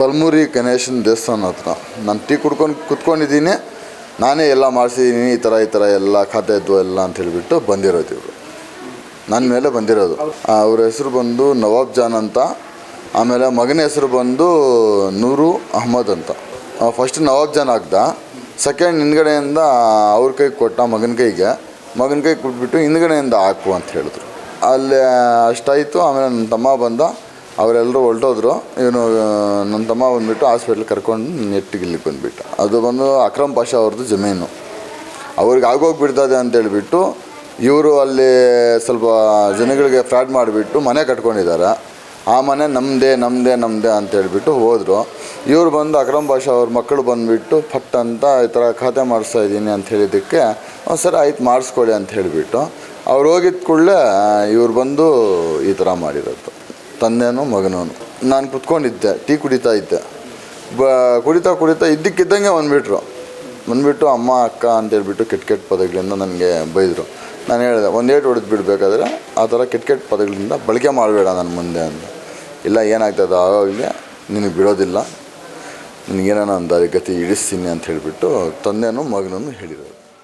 ಬಲ್ಮೂರಿ ಗಣೇಶನ ದೇವಸ್ಥಾನ ಹತ್ರ. ನಾನು ಟೀ ಕುಡ್ಕೊಂಡು ಕುತ್ಕೊಂಡಿದ್ದೀನಿ. ನಾನೇ ಎಲ್ಲ ಮಾಡಿಸಿದ್ದೀನಿ, ಈ ಥರ ಈ ಥರ ಎಲ್ಲ ಖಾತೆ ಇದ್ವು ಎಲ್ಲ ಅಂತ ಹೇಳಿಬಿಟ್ಟು ಬಂದಿರೋದು ಇವರು. ನನ್ನ ಮೇಲೆ ಬಂದಿರೋದು. ಅವ್ರ ಹೆಸರು ಬಂದು ನವಾಬ್ ಜಾನ್ ಅಂತ. ಆಮೇಲೆ ಮಗನ ಹೆಸರು ಬಂದು ನೂರು ಅಹಮದ್ ಅಂತ. ಫಸ್ಟ್ ನವಾಬ್ ಜಾನ್ ಆಗ್ದ. ಸೆಕೆಂಡ್ ಹಿಂದ್ಗಡೆಯಿಂದ ಅವ್ರ ಕೈಗೆ ಕೊಟ್ಟ ಮಗನ ಕೈಗೆ. ಮಗನ ಕೈಗೆ ಕೊಟ್ಬಿಟ್ಟು ಹಿಂದ್ಗಡೆಯಿಂದ ಹಾಕು ಅಂತ ಹೇಳಿದ್ರು. ಅಲ್ಲಿ ಅಷ್ಟಾಯಿತು. ಆಮೇಲೆ ನನ್ನ ತಮ್ಮ ಬಂದ. ಅವರೆಲ್ಲರೂ ಹೊಲ್ಟೋದ್ರು ಇವನು ನನ್ನ ತಮ್ಮ ಬಂದುಬಿಟ್ಟು ಹಾಸ್ಪಿಟ್ಲ್ ಕರ್ಕೊಂಡು ನೆಟ್ಟಿಗೆ ಇಲ್ಲಿಗೆ ಬಂದುಬಿಟ್ಟ. ಅದು ಬಂದು ಅಕ್ರಮ್ ಪಾಷ ಅವ್ರದ್ದು ಜಮೀನು. ಅವ್ರಿಗೆ ಆಗೋಗ್ಬಿಡ್ತದೆ ಅಂತ ಹೇಳ್ಬಿಟ್ಟು ಇವರು ಅಲ್ಲಿ ಸ್ವಲ್ಪ ಜನಗಳಿಗೆ ಫ್ರಾಡ್ ಮಾಡಿಬಿಟ್ಟು ಮನೆ ಕಟ್ಕೊಂಡಿದ್ದಾರೆ ಆ ಮನೆ ನಮ್ಮದೇ ನಮ್ಮದೇ ನಮ್ಮದೇ ಅಂತ ಹೇಳ್ಬಿಟ್ಟು ಹೋದರು. ಇವರು ಬಂದು ಅಕ್ರಮ್ ಪಾಷ ಅವ್ರ ಮಕ್ಕಳು ಬಂದುಬಿಟ್ಟು ಫಟ್ ಅಂತ ಈ ಥರ ಖಾತೆ ಮಾಡಿಸ್ತಾ ಇದ್ದೀನಿ ಅಂತ ಹೇಳಿದ್ದಕ್ಕೆ ಒಂದು ಸರಿ ಆಯ್ತು ಮಾಡಿಸ್ಕೊಳ್ಳಿ ಅಂತ ಹೇಳಿಬಿಟ್ಟು. ಅವ್ರು ಹೋಗಿದ್ದ ಕೂಡಲೇ ಇವ್ರು ಬಂದು ಈ ಥರ ಮಾಡಿರೋದು. ತಂದೆನೂ ಮಗನೋನು. ನಾನು ಕುತ್ಕೊಂಡಿದ್ದೆ, ಟೀ ಕುಡಿತಾ ಇದ್ದೆ. ಬ, ಕುಡಿತಾ ಕುಡಿತಾ ಇದ್ದಕ್ಕಿದ್ದಂಗೆ ಬಂದುಬಿಟ್ರು. ಬಂದುಬಿಟ್ಟು ಅಮ್ಮ, ಅಕ್ಕ ಅಂತೇಳ್ಬಿಟ್ಟು ಕೆಟ್ಟ ಕೆಟ್ಟ ಪದಗಳಿಂದ ನನಗೆ ಬೈದರು. ನಾನು ಹೇಳಿದೆ, ಒಂದು ಏಟು ಹೊಡೆದು ಬಿಡಬೇಕಾದ್ರೆ ಆ ಥರ ಕೆಟ್ಟ ಕೆಟ್ಟ ಪದಗಳಿಂದ ಬಳಕೆ ಮಾಡಬೇಡ ನನ್ನ ಮುಂದೆ ಅಂತ. ಇಲ್ಲ, ಏನಾಗ್ತದೆ ಆವಾಗಲೇ ನಿನಗೆ ಬಿಡೋದಿಲ್ಲ. ನಿನಗೇನೋ ಒಂದು ಗತಿ ಇಳಿಸ್ತೀನಿ ಅಂತ ಹೇಳಿಬಿಟ್ಟು ತಂದೆನೂ ಮಗನೂ ಹೇಳಿರೋದು.